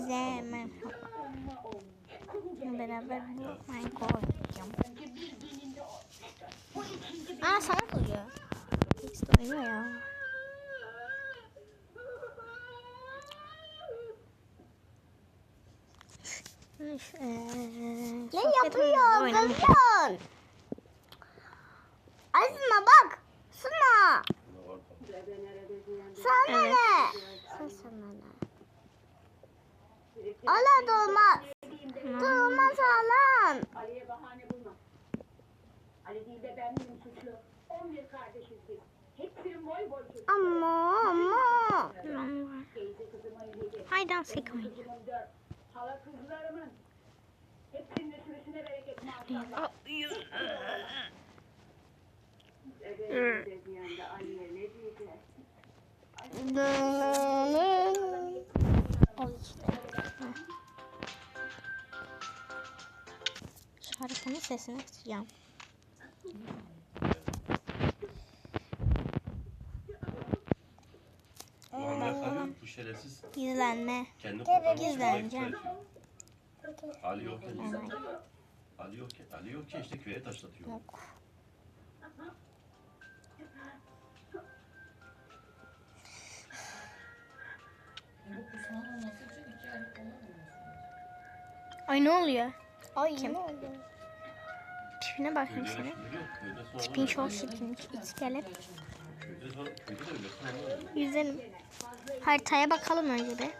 Hepinize merhaba. Beraber bu Minecraft oynayacağım. Aa sana koyuyor. X de oynuyor ya. Ne yapıyorsun? Gülüyorsun. Azma bak. Sana. Sana ne? Sana ne? Ala dolmaz. Dolmaz alan. Ali'ye bahane bulma. Ali değil de ben miyim suçlu? 11 kardeşiz biz. Hepsinin boy boy çocuk. Ama ama. Teyze kızımın yedi. Kızımın dört. Hala kızlarımın. Hepsinin de sürüsüne bereket maşallah. Evet, dedi yani Ali'ye ne diyeceğiz? Al işte. Heh. Şarkının sesini kısacağım. Bu şerefsiz Gizlenme. kendi Gizleneceğim. Ali yok ki. Evet. Ali yok ki. Ali yok ki işte köye taşlatıyor. Yok. Ay ne oluyor? Ay Kim? ne oldu? Tipine bakayım senin. Tipin çok çirkin. İskelet. Yüzelim. Haritaya bakalım önce bir.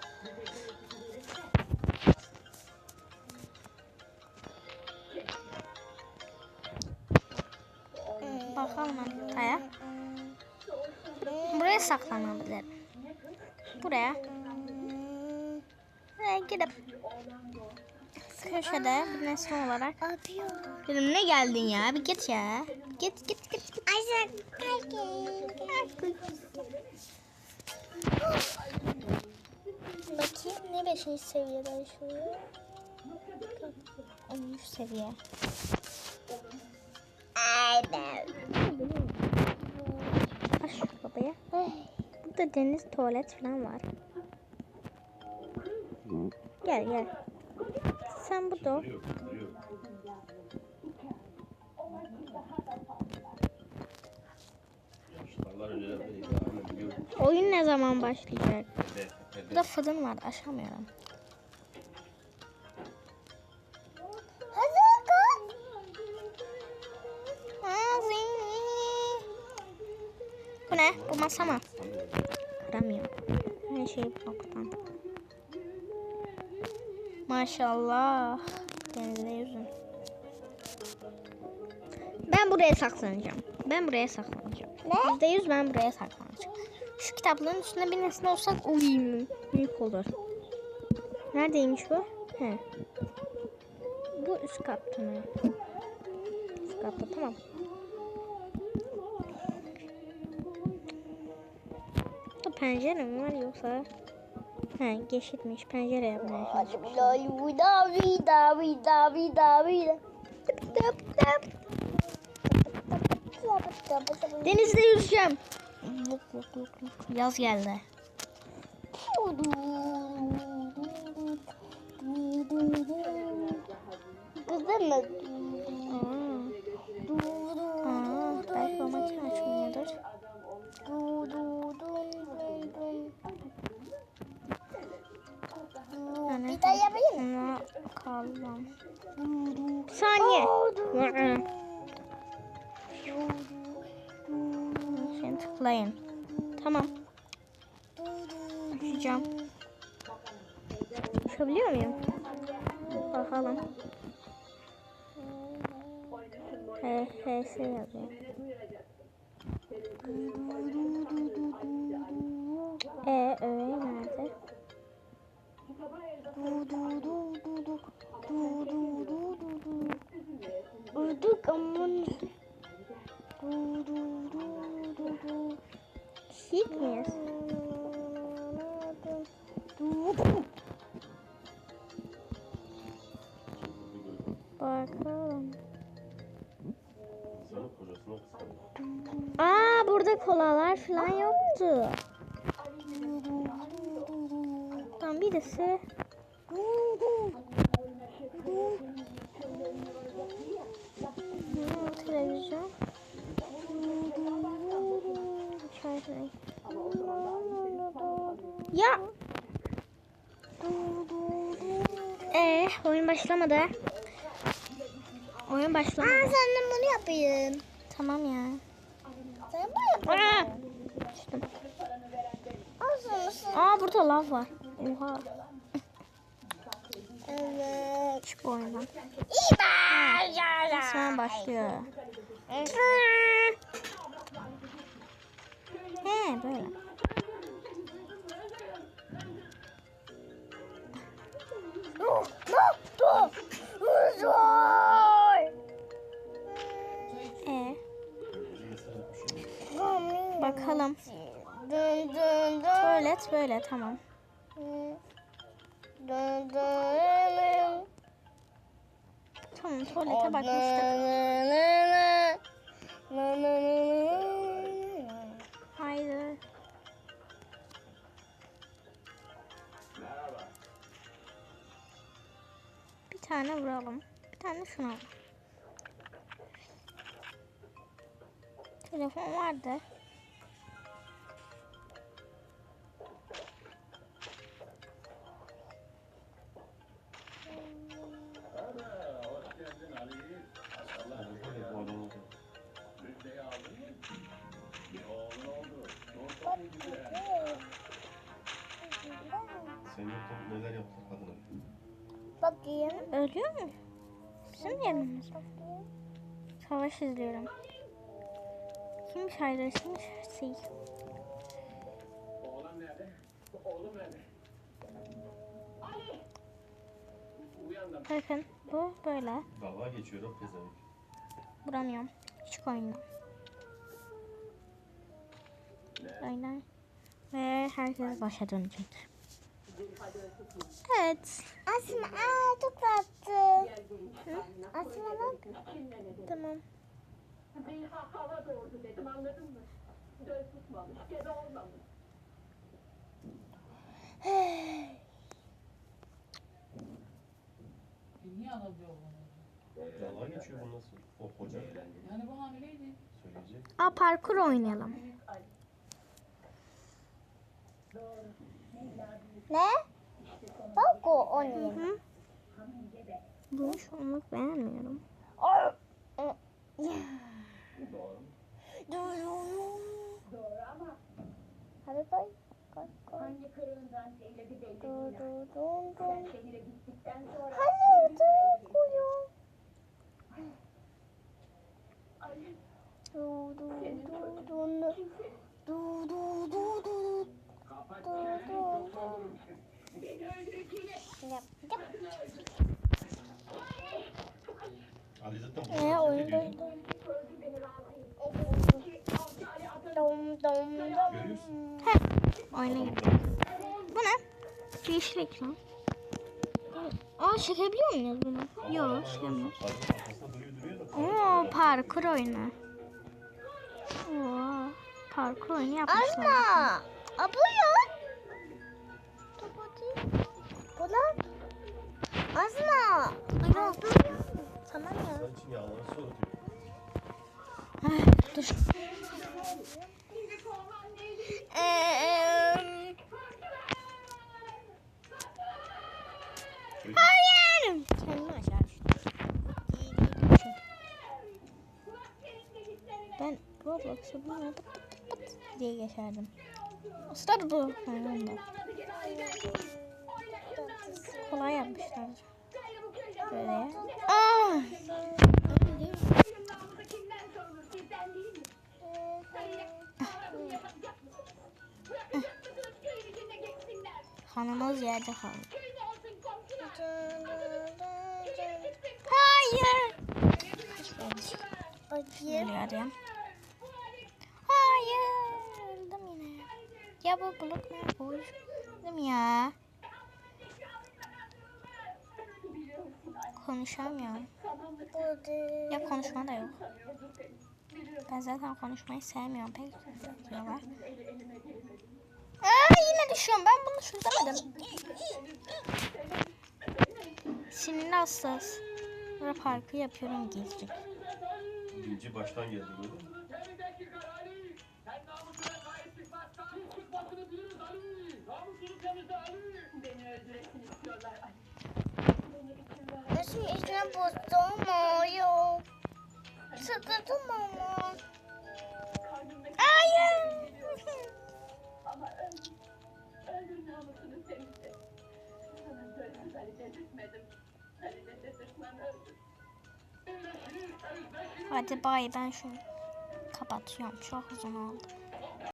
Bakalım haritaya. Buraya saklanabilir. Buraya. Buraya gidip köşede bir nesne olarak Yapıyor. dedim ne geldin ya bir git ya. Git git git. git. Ayşe Bakayım ne beşinci seviyeden şu? 13 seviye. Aynen. Aç şu babaya. Burada deniz tuvalet falan var. Gel gel. Değil. Ama biliyor. Oyun ne zaman başlayacak? Burada fırın var aşamıyorum. Hazır kal. Bu ne? Bu masa mı? Kıramıyorum. Her şey bloktan. Maşallah. Denizde yüzün. Ben buraya saklanacağım. Ben buraya saklanacağım. Ne? Yüzde yüz ben buraya saklanacağım. Şu kitapların üstünde bir nesne olsak uyuyayım. Büyük olur. Neredeymiş bu? He. Bu üst katta mı? Üst katta tamam. Bu pencere mi var yoksa? He geçitmiş pencere yapmaya çalışmış. Denizde yüzeceğim. Yaz geldi. Kızım mı? Aa, belki o makine açmıyordur. Yani Bir daha yapayım mı? Kalmam. Saniye. Şimdi tıklayın. Tamam. Uçacağım. Uçabiliyor muyum? Bakalım. H, H, S yazıyor. Şit miyiz? Bakalım. Aa burada kolalar falan yoktu. Tam birisi Hmm, televizyon. Şarkı. Ya. Ee, oyun başlamadı. Oyun başlamadı. Aa, sen bunu yapayım. Tamam ya. Sen bunu yapayım. Aa burada lav var. Oha. Evet. Çık bu oyundan. İyi bak. Resmen başlıyor. He böyle. Dur. Zor. Ee, bakalım. Tuvalet böyle tamam. Tamam tuvalete bakmıştık. Tane vuralım. Bir tane şuna alalım. Telefon vardı. Sen yokken neler yaptın kadına? Bakayım. Ölüyor mu? Bizim yerimiz. Savaş izliyorum. Kimmiş? Kimmiş Hüseyin? Oğlum nerede? Oğlum nerede? Ali! Bakın bu böyle. Dalga geçiyor o pezevenk. Vuramıyorum. Küçük oyunda. Aynen. Ve herkes başa dönecek. Evet. Asma, aa çok tatlı. Asma bak. Tamam. Bir ha- hava doğdu dedim anladın mı? Döl tutmamış, gebe olmamış. Niye alabiliyor bunu? Dalga geçiyor bu nasıl? O hoca Yani bu hamileydi. söyleyecek. Aa parkur oynayalım. Ne? Bak o onun. Bunu şu anlık beğenmiyorum. Hadi koy. Koy koy. hangi kırığından Du değil. du dun Sen dun. şehire gittikten sonra... Hadi dur koyun. Ali, Du du du dun. Du du Ali zaten Ee kadar oyun diyor. böyle. öldür beni razıyım. Ki avcı Ali adını Dum dum Görüyorsun. dum. Oyna git. Bu ne? Yeşil ekran. Aa çekebiliyor muyuz bunu? Yok çekemiyoruz. Oo parkur oyunu. Oo parkur oyunu yapmışlar. Asma. Aa bu ya. Dur bakayım. Bu lan. Asma. Ana. Tamam ya. Sen için yalanı soruyor. Dur. Eee. Hayır. Kendimi aşağı düştüm. Ben Roblox'u bunu pıt pıt pıt diye geçerdim. Aslında bu. Hayır Kolay yapmışlar. Böyle. Aa! geçsinler. Hanımız yerde kaldı. Hayır. Ya. Hayır. Ya bu blok ne boş? Öldüm ya. Konuşamıyorum. Ya konuşma da yok. Ben zaten konuşmayı sevmiyorum pek diyorlar. Aa yine düşüyorum. Ben bunu çözemedim. Sinirli hassas. Ara parkı yapıyorum gizli. Birinci baştan geldi. Beni Nasıl içine bozdum yok. Sıkıldım ama. Hayır. Ama. Öldür namusunu temizle. Sana söyledi Ali dedirtmedim. Öldür. Hadi bay ben şunu kapatıyorum. Çok uzun oldu.